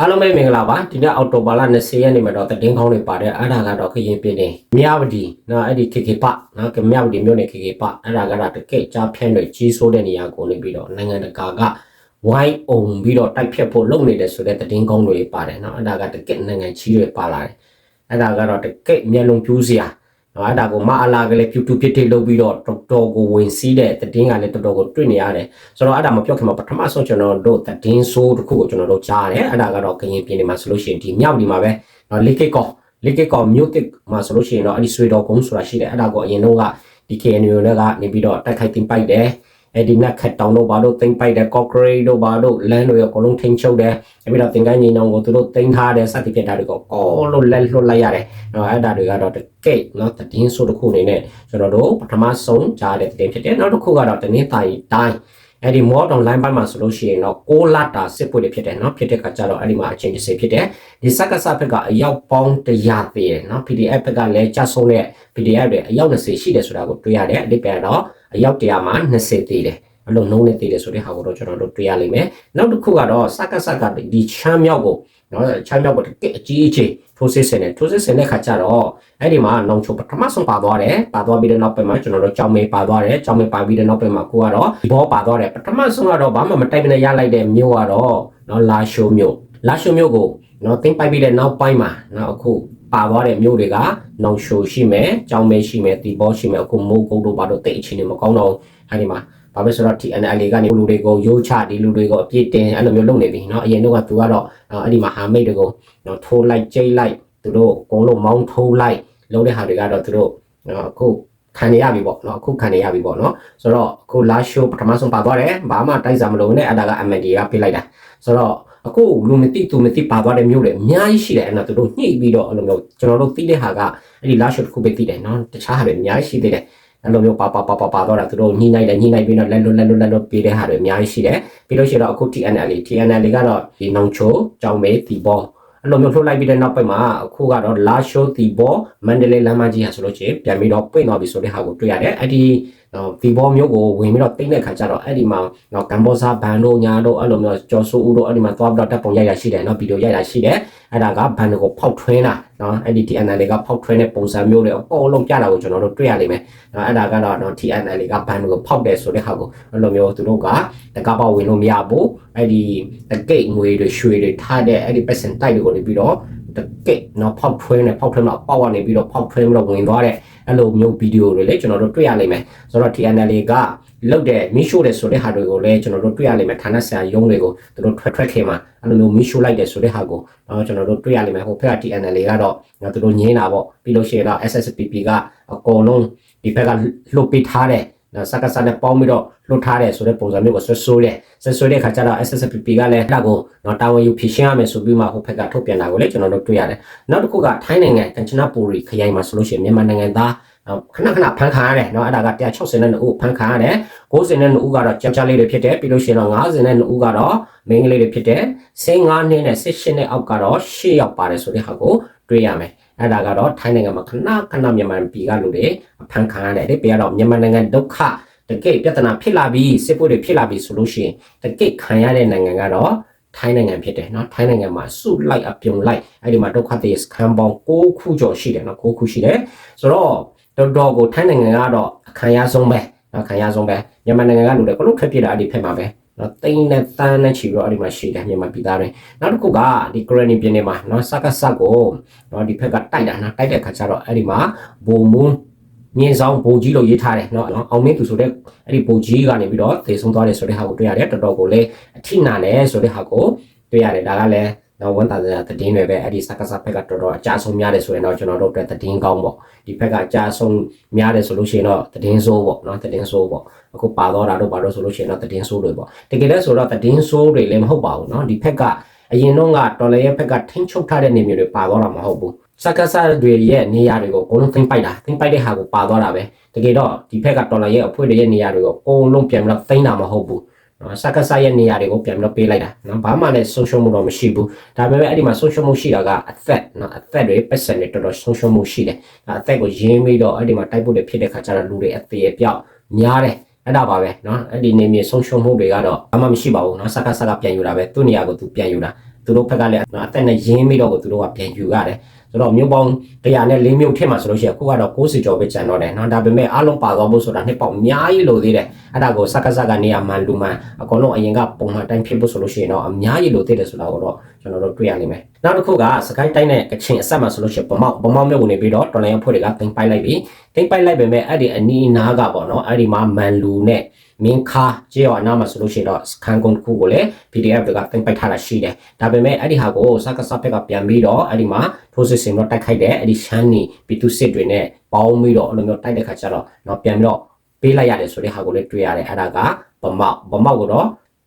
အားလုံးပဲမင်္ဂလာပါဒီနေ့အော်တိုဘာလ20ရက်နေ့မှာတော့တည်င်းကောင်းတွေပါတယ်အဲ့ဒါကတော့ခရင်ပြင်းနေမြဝတီနော်အဲ့ဒီခေခေပနော်ကမြဝတီမြို့နယ်ခေခေပအဲ့ဒါကတော့တကယ့်ကြားဖြန့်တွေကြီးစိုးတဲ့နေရာကိုနေပြီးတော့နိုင်ငံတကာကဝိုင်းအောင်ပြီးတော့တိုက်ဖြတ်ဖို့လုပ်နေတယ်ဆိုတဲ့တည်င်းကောင်းတွေပါတယ်နော်အဲ့ဒါကတကယ့်နိုင်ငံကြီးတွေပါလာတယ်အဲ့ဒါကတော့တကယ့်မျက်လုံးပြူးစရာ နော်အဲ့ဒါကိုမအလာကလေးဖြူတူဖြစ်ဖြစ်လုပ်ပြီးတော့တော်တော်ကိုဝင်စီးတဲ့တည်င်းကလည်းတော်တော်ကိုတွေ့နေရတယ်ဆိုတော့အဲ့ဒါမပြောခင်မှာပထမဆုံးကျွန်တော်တို့တည်င်းဆိုးတစ်ခုကိုကျွန်တော်တို့ကြားရတယ်အဲ့ဒါကတော့ကရင်ပြည်နယ်မှာဆိုလို့ရှိရင်ဒီမြောက်ဒီမှာပဲနော်လိကိကောလိကိကောမြို့တစ်မှာဆိုလို့ရှိရင်တော့အဲ့ဒီဆွေတော်ကုန်းဆိုတာရှိတယ်အဲ့ဒါကိုအရင်တော့ကဒီ KNU နဲ့ကနေပြီးတော့တိုက်ခိုက်တင်ပိုက်တယ် အဲ့ဒီနက်ခတ်တောင်တို့ဘာလို့တင်ပိုက်တယ် concrete တို့ဘာလို့လမ်းတို့ရအကုန်လုံးထိန်းချုပ်တယ်အဲ့ပြီးတော့တင်ကန်းညီနောင်ကိုသူတို့တင်ထားတယ်စသဖြင့်ဒါတွေကိုကောလို့လက်လွတ်လိုက်ရတယ်နော်အဲ့ဒါတွေကတော့တကယ့်နော်တည်င်းဆိုတစ်ခုအနေနဲ့ကျွန်တော်တို့ပထမဆုံးကြားတဲ့တင်ဖြစ်တယ်နောက်တစ်ခုကတော့တနင်္သာရီတိုင်း အဲ့ဒီမော့ online ဘက်မှာဆိုလို့ရှိရင်တော့6လတာစစ်ပွဲတွေဖြစ်တယ်เนาะဖြစ်တဲ့ခါကျတော့အဲ့ဒီမှာအချိန်တစ်စိဖြစ်တယ်ဒီစက္ကစဘက်ကအယောက်ပေါင်း100သေးတယ်เนาะ PDF ဘက်ကလည်းကြဆုံးတဲ့ PDF တွေအယောက်20ရှိတယ်ဆိုတာကိုတွေ့ရတယ်အဓိပ္ပာယ်တော့အယောက်100မှာ20သေးတယ်အလုံးလုံးနဲ့သေးတယ်ဆိုတဲ့ဟာကိုတော့ကျွန်တော်တို့တွေ့ရလိမ့်မယ်နောက်တစ်ခုကတော့စက္ကစကဒီချမ်းမြောက်ကို နော်ချမ်းမြောက်ကအအကြီးအကျယ်ထိုးစစ်ဆင်တယ်ထိုးစစ်ဆင်တဲ့ခါကျတော့အဲ့ဒီမှာနောင်ချုံပထမဆုံးပါသွားတယ်ပါသွားပြီးတဲ့နောက်ပိုင်းမှာကျွန်တော်တို့ကြောင်မေပါသွားတယ်ကြောင်မေပါပြီးတဲ့နောက်ပိုင်းမှာကိုကတော့ဘောပါသွားတယ်ပထမဆုံးကတော့ဘာမှမတိုက်မနဲ့ရလိုက်တဲ့မြို့ကတော့နော်လာရှိုမြို့လာရှိုမြို့ကိုနော်တင်ပိုက်ပြီးတဲ့နောက်ပိုင်းမှာနော်အခုပါသွားတဲ့မြို့တွေကနောင်ရှိုရှိမယ်ကြောင်မေရှိမယ်တီဘောရှိမယ်အခုမိုးကုတ်တို့ဘာတို့တိတ်အချင်းတွေမကောင်းတော့အဲဒီမှာ ဘာပဲဆိုတော့ TNL ကနေလူတွေကိုရိုးချဒီလူတွေကိုအပြစ်တင်အဲ့လိုမျိုးလုပ်နေပြီเนาะအရင်တော့ကသူကတော့အဲ့ဒီမှာဟာမိတ်တွေကိုเนาะထိုးလိုက်ကြိတ်လိုက်သူတို့အကုန်လုံးမောင်းထိုးလိုက်လုပ်တဲ့ဟာတွေကတော့သူတို့အခုခံနေရပြီပေါ့เนาะအခုခံနေရပြီပေါ့เนาะဆိုတော့အခု last show ပထမဆုံးပါသွားတယ်ဘာမှတိုက်စားမလို့နဲ့အဲ့ဒါက MND ကပြလိုက်တာဆိုတော့အခုလူမသိသူမသိပါသွားတဲ့မျိုးတွေအများကြီးရှိတယ်အဲ့ဒါသူတို့ညှိပြီးတော့အဲ့လိုမျိုးကျွန်တော်တို့သိတဲ့ဟာကအဲ့ဒီ last show တစ်ခုပဲသိတယ်เนาะတခြားဟာတွေအများကြီးရှိသေးတယ် အဲ့လိုမျိုးပါပါပါပါပါတော့တာသူတို့ညှိနှိုင်းတယ်ညှိနှိုင်းပြီးတော့လက်လွတ်လက်လွတ်လက်လွတ်ပေးတဲ့ဟာတွေအများကြီးရှိတယ်ပြီးလို့ရှိရင်တော့အခု TNL TNL ကတော့ဒီနောင်ချိုကြောင်မေးဒီဘောအဲ့လိုမျိုးထုတ်လိုက်ပြီးတဲ့နောက်ပိုင်းမှာအခုကတော့လာရှိုးဒီဘောမန္တလေးလမ်းမကြီးဟာဆိုလို့ချင်းပြန်ပြီးတော့ပြင့်သွားပြီဆိုတဲ့ဟာကိုတွေ့ရတယ်အဲ့ဒီ ဒီဘောမျိုးကိုဝင်ပြီးတော့တိတ်တဲ့ခါကျတော့အဲ့ဒီမှာတော့ကမ်ဘောဇာဘန်တို့ညာတို့အဲ့လိုမျိုးကျော်ဆိုဦးတို့အဲ့ဒီမှာသွားပြီးတော့တပ်ပုံရိုက်ရရှိတယ်နော်ဗီဒီယိုရိုက်ရရှိတယ်အဲ့ဒါကဘန်ကိုဖောက်ထွင်းတာနော်အဲ့ဒီ TNL ကဖောက်ထွင်းတဲ့ပုံစံမျိုးတွေအပေါ်လုံးပြတာကိုကျွန်တော်တို့တွေ့ရလိမ့်မယ်နော်အဲ့ဒါကတော့နော် TNL ကဘန်ကိုဖောက်တယ်ဆိုတဲ့ဟာကိုအဲ့လိုမျိုးသူတို့ကတကပောက်ဝင်လို့မရဘူးအဲ့ဒီတကိတ်ငွေတွေရွှေတွေထားတဲ့အဲ့ဒီ percent တိုက်တွေကိုနေပြီးတော့ တကိတ်နော်ဖောက်ထွင်းတယ်ဖောက်ထွင်းတော့ပေါက်ကနေပြီးတော့ဖောက်ထွင်းပြီးတော့ဝင်သွားတဲ့အဲ့လိုမျိုးဗီဒီယိုတွေလည်းကျွန်တော်တို့တွေ့ရလိမ့်မယ်ဆိုတော့ TNL ကလောက်တဲ့မီရှိုးတယ်ဆိုတဲ့ဟာတွေကိုလည်းကျွန်တော်တို့တွေ့ရလိမ့်မယ်ဌာနဆိုင်ရာရုံးတွေကိုသူတို့ထွက်ထွက်ခင်မှာအဲ့လိုမျိုးမီရှိုးလိုက်တယ်ဆိုတဲ့ဟာကိုတော့ကျွန်တော်တို့တွေ့ရလိမ့်မယ်ဟိုဘက်က TNL ကတော့သူတို့ညင်းတာပေါ့ပြီးလို့ရှိရင်တော့ SSPP ကအကုန်လုံးဒီဘက်ကလှုပ်ပေးထားတဲ့နော် စက္ကစနဲ့ပေါင်းပြီးတော့လွတ်ထားတယ်ဆိုတဲ့ပုံစံမျိုးကိုဆွဆွတယ်ဆွဆွတဲ့ခါကျတော့ SSPP ကလည်းတက်ကိုနော်တာဝန်ယူဖြည့်ရှင်းရမယ်ဆိုပြီးမှဟိုဘက်ကထုတ်ပြန်တာကိုလည်းကျွန်တော်တို့တွေ့ရတယ်နောက်တစ်ခုကထိုင်းနိုင်ငံကမ်ချနပူရီခရိုင်မှာဆိုလို့ရှိရင်မြန်မာနိုင်ငံသားခဏခဏဖန်ခါရတယ်เนาะအဲ့ဒါက162ဦးဖန်ခါရတယ်92ဦးကတော့ကြမ်းကြလေးတွေဖြစ်တယ်ပြီးလို့ရှိရင်တော့52ဦးကတော့မိန်းကလေးတွေဖြစ်တယ်15နှစ်နဲ့18နှစ်အောက်ကတော့10ယောက်ပါတယ်ဆိုတဲ့ဟာကိုတွေ့ရမယ် အဲ့ဒါကတော့ထိုင်းနိုင်ငံမှာခဏခဏမြန်မာပြည်ကလူတွေဖန်ခါရတယ်ဒီပြကတော့မြန်မာနိုင်ငံဒုက္ခတကယ့်ပြဿနာဖြစ်လာပြီးစစ်ပွဲတွေဖြစ်လာပြီးဆိုလို့ရှိရင်တကယ့်ခံရတဲ့နိုင်ငံကတော့ထိုင်းနိုင်ငံဖြစ်တယ်เนาะထိုင်းနိုင်ငံမှာစုလိုက်အပြုံလိုက်အဲ့ဒီမှာဒုက္ခသည်စခန်းပေါင်း6ခုကျော်ရှိတယ်เนาะ6ခုရှိတယ်ဆိုတော့တော်တော်ကိုထိုင်းနိုင်ငံကတော့အခံရဆုံးပဲအခံရဆုံးပဲမြန်မာနိုင်ငံကလူတွေကလို့ထွက်ပြေးတာအဲ့ဒီဖက်မှာပဲ နော်တိန်းနဲ့တန်းနဲ့ချီတော့အဲ့ဒီမှာရှိတယ်မြန်မာပြည်သားတွေနောက်တစ်ခုကဒီကရနီပြည်နယ်မှာနော်စကစကိုနော်ဒီဖက်ကတိုက်တာနော်တိုက်တဲ့ခါကျတော့အဲ့ဒီမှာဘုံမွန်းမြင်းဆောင်ဘိုလ်ကြီးလို့ရေးထားတယ်เนาะအောင်မင်းသူဆိုတဲ့အဲ့ဒီဘိုလ်ကြီးကနေပြီးတော့သေဆုံးသွားတယ်ဆိုတဲ့ဟာကိုတွေ့ရတယ်တော်တော်ကိုလည်းအထိနာတယ်ဆိုတဲ့ဟာကိုတွေ့ရတယ်ဒါကလည်း တော့ဝန်တာတဲ့တည်င်းတွေပဲအဲ့ဒီစကားစဘက်ကတော်တော်အကြဆုံးများတယ်ဆိုရင်တော့ကျွန်တော်တို့အတွက်တည်င်းကောင်းပေါ့ဒီဘက်ကအကြဆုံးများတယ်ဆိုလို့ရှိရင်တော့တည်င်းဆိုးပေါ့နော်တည်င်းဆိုးပေါ့အခုပါတော့တာတို့ပါတော့ဆိုလို့ရှိရင်တော့တည်င်းဆိုးတွေပေါ့တကယ်လဲဆိုတော့တည်င်းဆိုးတွေလည်းမဟုတ်ပါဘူးနော်ဒီဘက်ကအရင်တော့ကတော်လည်းရဲ့ဘက်ကထိန်းချုပ်ထားတဲ့နေမျိုးတွေပါတော့တာမဟုတ်ဘူးစကားစတွေရဲ့နေရာတွေကိုအကုန်လုံးသိမ့်ပိုက်တာသိမ့်ပိုက်တဲ့ဟာကိုပါသွားတာပဲတကယ်တော့ဒီဘက်ကတော်လည်းရဲ့အဖွဲ့တွေရဲ့နေရာတွေကိုအကုန်လုံးပြန်ပြီးတော့သိမ့်တာမဟုတ်ဘူးနော် စကားစရဲ့နေရာတွေကိုပြန်ပြီးတော့ပေးလိုက်တာနော်ဘာမှလည်းဆုံးရှုံးမှုတော့မရှိဘူးဒါပေမဲ့အဲ့ဒီမှာဆုံးရှုံးမှုရှိတာကအသက်နော်အသက်တွေပတ်စံတွေတော်တော်ဆုံးရှုံးမှုရှိတယ်ဒါအသက်ကိုရင်းပြီးတော့အဲ့ဒီမှာတိုက်ဖို့တွေဖြစ်တဲ့ခါကျတော့လူတွေအသေးအပြောက်များတယ်အဲ့ဒါပါပဲเนาะအဲ့ဒီနေမြေဆုံးရှုံးမှုတွေကတော့ဘာမှမရှိပါဘူးเนาะစကားစကားပြန်ယူတာပဲသူ့နေရာကိုသူပြန်ယူတာ သူတို့ဘက်ကလည်းနော်အသက်နဲ့ရင်းပြီးတော့ကိုသူတို့ကပြန်ယူရတယ် ဆိုတော့မြို့ပေါင်း104မြို့ထက်မှာဆိုလို့ရှိရင်အခုကတော့60ကျော်ပဲကျန်တော့တယ်နော်ဒါပေမဲ့အားလုံးပါသွားဖို့ဆိုတာနှစ်ပေါက်အများကြီးလိုသေးတယ်အဲ့ဒါကိုစက္ကစကနေရာမှန်လူမှန်အကုန်လုံးအရင်ကပုံမှန်တိုင်းဖြစ်ဖို့ဆိုလို့ရှိရင်တော့အများကြီးလိုသေးတယ်ဆိုတာကိုတော့ကျွန်တော်တို့တွေ့ရလိမ့်မယ်နောက်တစ်ခုကစကိုင်းတိုင်းနဲ့ကချင်အဆက်မှာဆိုလို့ရှိရင်ဗမောက်ဗမောက်မြို့ကိုနေပြီးတော့တော်လိုင်းအဖွဲ့တွေကတင်ပိုက်လိုက်ပြီတင်ပိုက်လိုက်ပေမဲ့အဲ့ဒီအနီးအနားကပေါ့နော်အဲ့ဒီမှာမန်လူနဲ့ မင်းခါကြေးရောအနားမှာဆိုလို့ရှိရင်တော့စကန်ကွန်ခုကိုလည်း PDF တွေကတင်ပိုက်ထားတာရှိတယ်ဒါပေမဲ့အဲ့ဒီဟာကိုစက္ကစဘက်ကပြန်ပြီးတော့အဲ့ဒီမှာထိုးစစ်ဆင်တော့တိုက်ခိုက်တဲ့အဲ့ဒီရှမ်းနီပီတူစစ်တွေနဲ့ပေါင်းပြီးတော့အဲ့လိုမျိုးတိုက်တဲ့ခါကျတော့တော့ပြန်ပြီးတော့ပေးလိုက်ရတယ်ဆိုတဲ့ဟာကိုလည်းတွေ့ရတယ်အဲ့ဒါကဗမောက်ဗမောက်ကိုတော့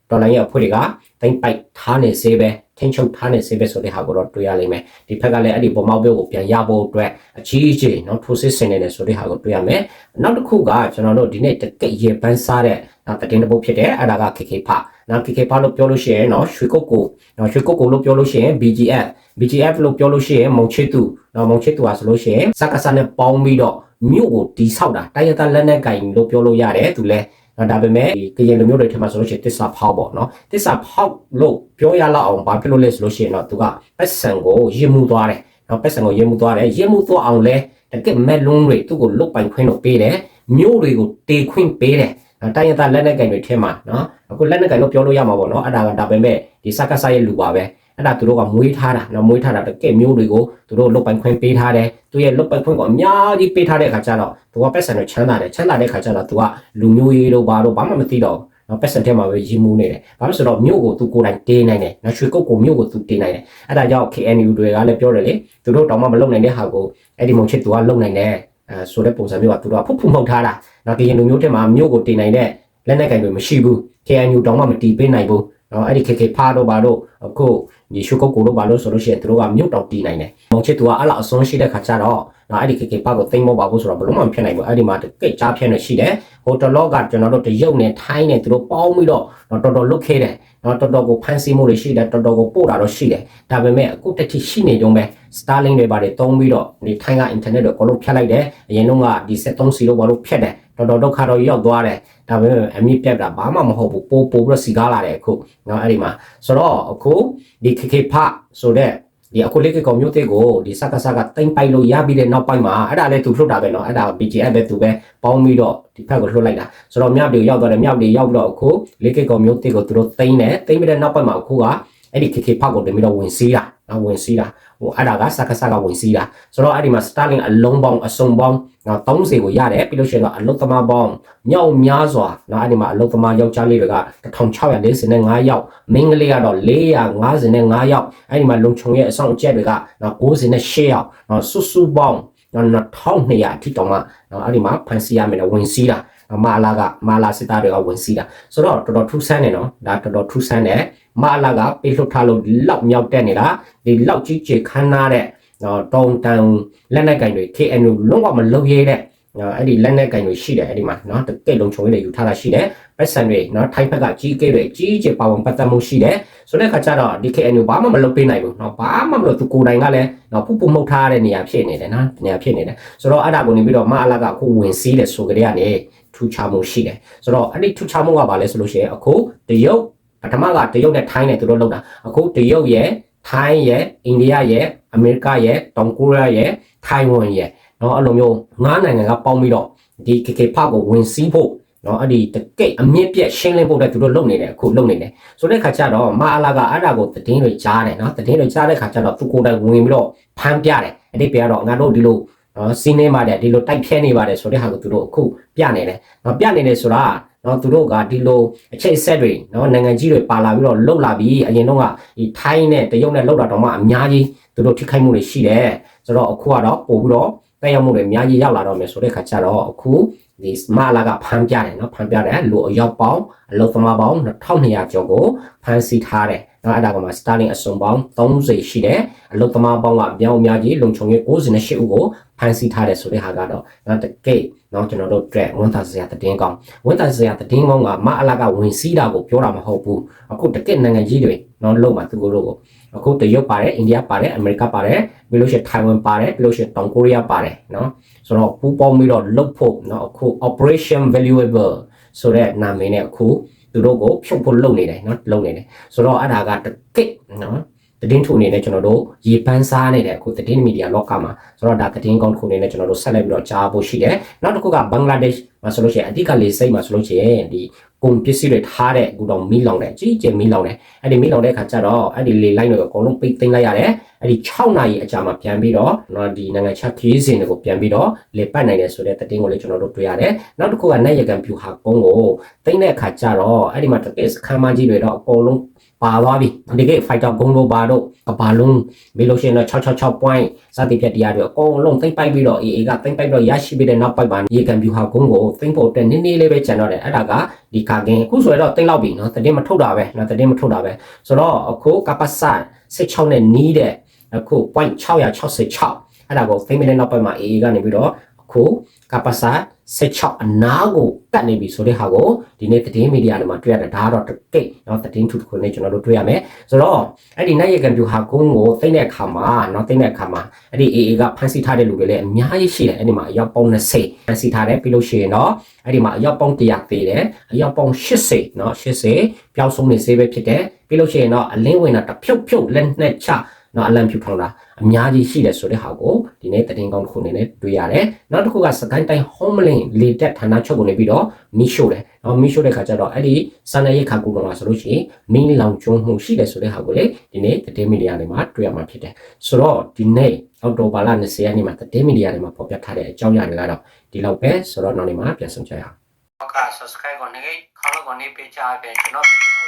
တော်လိုင်းရဲ့အဖွဲ့တွေကတင်ပိုက်ထားနေစေပဲ ထိမ့်ချုပ်ထားနေစေပဲဆိုတဲ့ဟာကိုတော့တွေ့ရလိမ့်မယ်ဒီဘက်ကလည်းအဲ့ဒီပုံမောက်ဘက်ကိုပြန်ရဖို့အတွက်အကြီးအကျယ်နော်ထိုးစစ်ဆင်နေတယ်ဆိုတဲ့ဟာကိုတွေ့ရမယ်နောက်တစ်ခုကကျွန်တော်တို့ဒီနေ့တကယ်ရေပန်းစားတဲ့နော်တင်တဲ့ပုတ်ဖြစ်တယ်အဲ့ဒါက KK ဖနော် KK ဖလို့ပြောလို့ရှိရင်နော်ရွှေကုတ်ကိုနော်ရွှေကုတ်ကိုလို့ပြောလို့ရှိရင် BGF BGF လို့ပြောလို့ရှိရင်မုံချစ်သူနော်မုံချစ်သူဟာဆိုလို့ရှိရင်စက္ကစနဲ့ပေါင်းပြီးတော့မြို့ကိုတီဆောက်တာတိုင်းရသားလက်နဲ့ကင်လို့ပြောလို့ရတယ်သူလည်း နော်ဒါပေမဲ့ဒီကရင်လူမျိုးတွေထဲမှာဆိုလို့ရှိရင်တစ္ဆာဖောက်ပေါ့နော်တစ္ဆာဖောက်လို့ပြောရလောက်အောင်ဘာဖြစ်လို့လဲဆိုလို့ရှိရင်တော့သူကပတ်စံကိုရင်မှုသွားတယ်နော်ပတ်စံကိုရင်မှုသွားတယ်ရင်မှုသွားအောင်လဲတကက်မဲ့လုံးတွေသူ့ကိုလုတ်ပိုင်ခွင့်လို့ပေးတယ်မြို့တွေကိုတေခွင့်ပေးတယ်တိုင်းရသားလက်နက်ကင်တွေထဲမှာနော်အခုလက်နက်ကင်လို့ပြောလို့ရမှာပေါ့နော်အဲ့ဒါကဒါပေမဲ့ဒီစက္ကစရဲ့လူပါပဲ အဲ့ဒါသူတို့ကမွေးထားတာနော်မွေးထားတာတကယ်မျိုးတွေကိုသူတို့လုတ်ပိုင်ခွင့်ပေးထားတယ်သူရဲ့လုတ်ပိုင်ခွင့်ကိုအများကြီးပေးထားတဲ့အခါကျတော့သူကပတ်စံတွေချမ်းသာတယ်ချမ်းသာတဲ့အခါကျတော့သူကလူမျိုးရေးတို့ဘာတို့ဘာမှမသိတော့နော်ပတ်စံထဲမှာပဲရီမူးနေတယ်ဘာလို့ဆိုတော့မြို့ကိုသူကိုယ်တိုင်တင်းနိုင်တယ်နော်ရွှေကုတ်ကိုမြို့ကိုသူတင်းနိုင်တယ်အဲ့ဒါကြောင့် KNU တွေကလည်းပြောတယ်လေသူတို့တောင်မှမလုံနိုင်တဲ့ဟာကိုအဲ့ဒီမုံချစ်သူကလုံနိုင်တယ်အဲဆိုတဲ့ပုံစံမျိုးကသူတို့ကဖုတ်ဖုတ်မှုတ်ထားတာနော်ကရင်လူမျိုးထဲမှာမြို့ကိုတင်းနိုင်တဲ့လက်နက်ကင်တွေမရှိဘူး KNU တောင်မှမတီးပေးနိုင်ဘူး နော်အဲ့ဒီ KK ဖားတို့ဘာတို့အခုဒီရှုကုတ်ကိုတို့ဘာလို့ဆိုလို့ရှိရင်သူတို့ကမြုပ်တောင်တီးနိုင်တယ်။မောင်ချစ်သူကအဲ့လောက်အစွန်းရှိတဲ့ခါကျတော့နော်အဲ့ဒီ KK ဖားကိုသိမ့်မပါဘူးဆိုတော့ဘလို့မှမဖြစ်နိုင်ဘူး။အဲ့ဒီမှာကိတ်ကြားဖြစ်နေရှိတယ်။ဟိုတလောကကျွန်တော်တို့တရုတ်နဲ့ထိုင်းနဲ့သူတို့ပေါင်းပြီးတော့နော်တော်တော်လုတ်ခဲတယ်။နော်တော်တော်ကိုဖန်ဆီးမှုတွေရှိတယ်တော်တော်ကိုပို့တာတော့ရှိတယ်။ဒါပေမဲ့အခုတစ်ထိရှိနေကြုံပဲ Starlink တွေပါတယ်တုံးပြီးတော့ဒီထိုင်းက internet တွေအကုန်လုံးဖြတ်လိုက်တယ်။အရင်တော့ကဒီ73စီလို့ဘာလို့ဖြတ်တယ်။ တော်တော်ဒုက္ခတော့ရောက်သွားတယ်ဒါပေမဲ့အမြင့်ပြတ်တာဘာမှမဟုတ်ဘူးပိုးပိုးပြီးစီကားလာတယ်အခုเนาะအဲ့ဒီမှာဆိုတော့အခုဒီ KK ဖဆိုတဲ့ဒီအခုလေးကကောင်မျိုးတဲ့ကိုဒီစက္ကစကတိမ့်ပိုက်လို့ရပြီးတဲ့နောက်ပိုင်းမှာအဲ့ဒါလည်းသူလှုပ်တာပဲเนาะအဲ့ဒါ BGF ပဲသူပဲပေါင်းပြီးတော့ဒီဖက်ကိုလှုပ်လိုက်တာဆိုတော့မြောက်တွေရောက်သွားတယ်မြောက်တွေရောက်ပြီးတော့အခုလေးကကောင်မျိုးတဲ့ကိုသူတို့တိမ့်တယ်တိမ့်ပြီးတဲ့နောက်ပိုင်းမှာအခုကအဲ့ဒီ KK ဖကိုတင်ပြီးတော့ဝင်စီးတာနော်ဝင်စီးတာဟိုအဲ့ဒါကစက္ကစကဝင်စီးတာဆိုတော့အဲ့ဒီမှာ Starlink အလုံးပေါင်းအစုံပေါင်း နော်30ကိုရတယ်ပြီးလို့ရှိရင်တော့အလုတ်သမားပေါင်းမြောက်များစွာနော်အဲ့ဒီမှာအလုတ်သမားယောက်ျားလေးတွေက1645ယောက်မိန်းကလေးကတော့455ယောက်အဲ့ဒီမှာလုံခြုံရဲ့အဆောင်အကျက်တွေကနော်98ယောက်နော်စုစုပေါင်းနော်1200အထိတောင်မှနော်အဲ့ဒီမှာဖန်စီရမယ်နော်ဝင်စီးတာမာလာကမာလာစစ်သားတွေကဝင်စီးတာဆိုတော့တော်တော်ထူးဆန်းတယ်နော်ဒါတော်တော်ထူးဆန်းတယ်မာလာကပေးလှုပ်ထားလို့လောက်မြောက်တက်နေတာဒီလောက်ကြီးကြီးခမ်းနားတဲ့နော် တောင်တန်လက်နက်ကင်တွေ KNU လုံးဝမလုံရဲတဲ့နော်အဲ့ဒီလက်နက်ကင်တွေရှိတယ်အဲ့ဒီမှာနော်တကယ်လုံးချုံလေးတွေယူထားတာရှိတယ်ပတ်စံတွေနော်ထိုင်းဘက်ကကြီးကဲတွေကြီးကြီးပါဝင်ပတ်သက်မှုရှိတယ်ဆိုတဲ့အခါကျတော့ဒီ KNU ဘာမှမလုပ်ပေးနိုင်ဘူးနော်ဘာမှမလုပ်သူကိုယ်တိုင်ကလည်းနော်ပူပူမှုတ်ထားတဲ့နေရာဖြစ်နေတယ်နော်နေရာဖြစ်နေတယ်ဆိုတော့အဲ့ဒါကိုနေပြီးတော့မအလာကအခုဝင်စည်းတယ်ဆိုကြတဲ့ကနေထူချမှုရှိတယ်ဆိုတော့အဲ့ဒီထူချမှုကဘာလဲဆိုလို့ရှိရင်အခုတရုတ်ပထမကတရုတ်နဲ့ထိုင်းနဲ့သူတို့လုပ်တာအခုတရုတ်ရဲ့ ထိုင်းရဲ့အိန္ဒိယရဲ့အမေရိကရဲ့တောင်ကိုရီးယားရဲ့ထိုင်ဝမ်ရဲ့เนาะအဲ့လိုမျိုးငါးနိုင်ငံကပေါင်းပြီးတော့ဒီ KK ဖကိုဝင်စီးဖို့เนาะအဲ့ဒီတကိတ်အမြင့်ပြက်ရှင်းလင်းဖို့တဲ့သူတို့လုပ်နေတယ်အခုလုပ်နေတယ်ဆိုတဲ့ခါကျတော့မအလာကအဲ့ဒါကိုတည်င်းတွေကြားတယ်เนาะတည်င်းတွေကြားတဲ့ခါကျတော့သူကိုယ်တိုင်ဝင်ပြီးတော့ဖမ်းပြတယ်အဲ့ဒီပြတော့ငါတို့ဒီလိုနော်စီးနေပါတယ်ဒီလိုတိုက်ဖြဲနေပါတယ်ဆိုတဲ့ဟာကိုသူတို့အခုပြနေတယ်နော်ပြနေတယ်ဆိုတာ နော်သူတို့ကဒီလိုအချိတ်ဆက်တွေနော်နိုင်ငံကြီးတွေပါလာပြီးတော့လှုပ်လာပြီးအရင်တော့ကဒီထိုင်းနဲ့တရုတ်နဲ့လှုပ်တာတော့မှအများကြီးသူတို့ထိခိုက်မှုတွေရှိတယ်ဆိုတော့အခုကတော့ပို့ပြီးတော့ တက်ရောက်မှုတွေအများကြီးရောက်လာတော့မယ်ဆိုတဲ့ခါကျတော့အခုဒီမလာကဖမ်းပြတယ်နော်ဖမ်းပြတယ်လူအယောက်ပေါင်းအလောက်သမားပေါင်း1200ကျော်ကိုဖမ်းဆီးထားတယ်နော်အဲ့ဒါကမှ Starling အစုံပေါင်း30ရှိတယ်အလောက်သမားပေါင်းကပြောင်းအများကြီးလုံခြုံရေး98ဦးကိုဖမ်းဆီးထားတယ်ဆိုတဲ့ဟာကတော့နော်တကယ်နော်ကျွန်တော်တို့အတွက်ဝန်သားစရာတည်င်းကောင်းဝန်သားစရာတည်င်းကောင်းကမအလာကဝင်စီးတာကိုပြောတာမဟုတ်ဘူးအခုတကယ်နိုင်ငံကြီးတွေနော်လုံမှာသူတို့ကို အခုတရုတ်ပါတယ်အိန္ဒိယပါတယ်အမေရိကပါတယ်ပြီးလို့ရှိရင်ထိုင်ဝမ်ပါတယ်ပြီးလို့ရှိရင်တောင်ကိုရီးယားပါတယ်နော်ဆိုတော့ပူပေါင်းပြီးတော့လုတ်ဖို့နော်အခု operation valuable ဆိုတဲ့နာမည်နဲ့အခုသူတို့ကိုဖြုတ်ဖို့လုပ်နေတယ်နော်လုပ်နေတယ်ဆိုတော့အဲ့ဒါကတကစ်နော် သတင်းထုအနေနဲ့ကျွန်တော်တို့ရေပန်းစားနေတဲ့အခုသတင်းမီဒီယာလောကမှာဆိုတော့ဒါသတင်းကောင်းတစ်ခုအနေနဲ့ကျွန်တော်တို့ဆက်လက်ပြီးတော့ကြားဖို့ရှိတယ်နောက်တစ်ခုကဘင်္ဂလားဒေ့ရှ်မှာဆိုလို့ရှိရင်အဓိကလေးစိတ်မှာဆိုလို့ရှိရင်ဒီကုန်ပစ္စည်းတွေထားတဲ့အခုတော့မီးလောင်တယ်ကြီးကျယ်မီးလောင်တယ်အဲ့ဒီမီးလောင်တဲ့ခါကျတော့အဲ့ဒီလေလိုင်းတွေအကုန်လုံးပိတ်သိမ်းလိုက်ရတယ်အဲ့ဒီ6နာရီအကြာမှာပြန်ပြီးတော့နော်ဒီနိုင်ငံခြားခရီးစဉ်တွေကိုပြန်ပြီးတော့လေပတ်နိုင်တယ်ဆိုတဲ့သတင်းကိုလည်းကျွန်တော်တို့တွေ့ရတယ်နောက်တစ်ခုကနိုင်ရကန်ပြူဟာကုန်းကိုသိမ်းတဲ့အခါကျတော့အဲ့ဒီမှာတကယ်စခန်းမကြီးတွေတော့အကုန်လုံး ပါသွားပြီဒီကိ fighter ဂုံးတို့ပါတော့ကဘာလုံးမေလို့ရှိရင်တော့666 point စသည်ဖြတ်တရားတွေအကုန်လုံးသိမ့်ပိုက်ပြီးတော့ AA ကသိမ့်ပိုက်ပြီးတော့ရရှိပြီးတဲ့နောက်ပိုက်မှာရေကန်ပြူဟာဂုံးကိုသိမ့်ဖို့အတွက်နည်းနည်းလေးပဲကျန်တော့တယ်အဲ့ဒါကဒီကာကင်းအခုဆိုတော့သိမ့်လောက်ပြီနော်သတင်းမထုတ်တာပဲနော်သတင်းမထုတ်တာပဲဆိုတော့အခုကပတ်စ16နဲ့နီးတဲ့အခု point 666အဲ့ဒါကိုသိမ့်မိတဲ့နောက်ပိုက်မှာ AA ကနေပြီးတော့အခုကပတ်စ 16အနာကိုကတ်နေပြီဆိုတဲ့ဟာကိုဒီနေ့သတင်းမီဒီယာတွေမှာတွေ့ရတယ်ဒါကတော့တကိတ်เนาะသတင်းထုတစ်ခုနဲ့ကျွန်တော်တို့တွေ့ရမယ်ဆိုတော့အဲ့ဒီနိုင်ရကန်ပြူဟာကုန်းကိုသိမ့်တဲ့အခါမှာเนาะသိမ့်တဲ့အခါမှာအဲ့ဒီ AA ကဖမ်းဆီးထားတဲ့လူတွေလည်းအများကြီးရှိတယ်အဲ့ဒီမှာအယောက်ပေါင်း20ဖမ်းဆီးထားတယ်ပြီးလို့ရှိရင်တော့အဲ့ဒီမှာအယောက်ပေါင်း100သေးတယ်အယောက်ပေါင်း80เนาะ80ပျောက်ဆုံးနေစေးပဲဖြစ်တယ်ပြီးလို့ရှိရင်တော့အလင်းဝင်တာတဖြုတ်ဖြုတ်လက်နဲ့ချနော်အလံဖြူထောင်တာ အများကြီးရှိတယ်ဆိုတဲ့ဟာကိုဒီနေ့သတင်းကောင်းတစ်ခုအနေနဲ့တွေ့ရတယ်။နောက်တစ်ခုကစကိုင်းတိုင်း Homeland လေတက်ဌာနချုပ်ကနေပြီးတော့မီးရှို့တယ်။နော်မီးရှို့တဲ့ခါကျတော့အဲ့ဒီစာနယ်ရိတ်ခါကူတော်မှာဆိုလို့ရှိရင်မင်းလောင်ကျွန်းမှုရှိတယ်ဆိုတဲ့ဟာကိုလေဒီနေ့သတင်းမီဒီယာတွေမှာတွေ့ရမှာဖြစ်တယ်။ဆိုတော့ဒီနေ့အော်တိုဘာလ20ရက်နေ့မှာသတင်းမီဒီယာတွေမှာပေါ်ပြထားတဲ့အကြောင်းအရာတွေကတော့ဒီလောက်ပဲဆိုတော့နောက်နေ့မှာပြန်ဆောင်ကြရအောင်။ဟုတ်ကဲ့ subscribe ကိုနေခေါင်းကိုနေပေးချပေးကျွန်တော်ဗီဒီယို